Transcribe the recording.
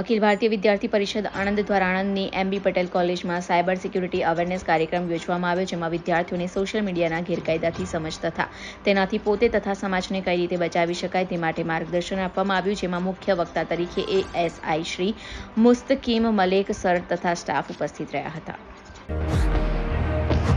અખિલ ભારતીય વિદ્યાર્થી પરિષદ આણંદ દ્વારા આણંદની એમબી પટેલ કોલેજમાં સાયબર સિક્યુરિટી અવેરનેસ કાર્યક્રમ યોજવામાં આવ્યો, જેમાં વિદ્યાર્થીઓને સોશિયલ મીડિયાના ગેરકાયદાથી સમજ તથા તેનાથી પોતે તથા સમાજને કઈ રીતે બચાવી શકાય તે માટે માર્ગદર્શન આપવામાં આવ્યું, જેમાં મુખ્ય વક્તા તરીકે એએસઆઈ શ્રી મુસ્તકીમ મલેક સર તથા સ્ટાફ ઉપસ્થિત રહ્યા હતા.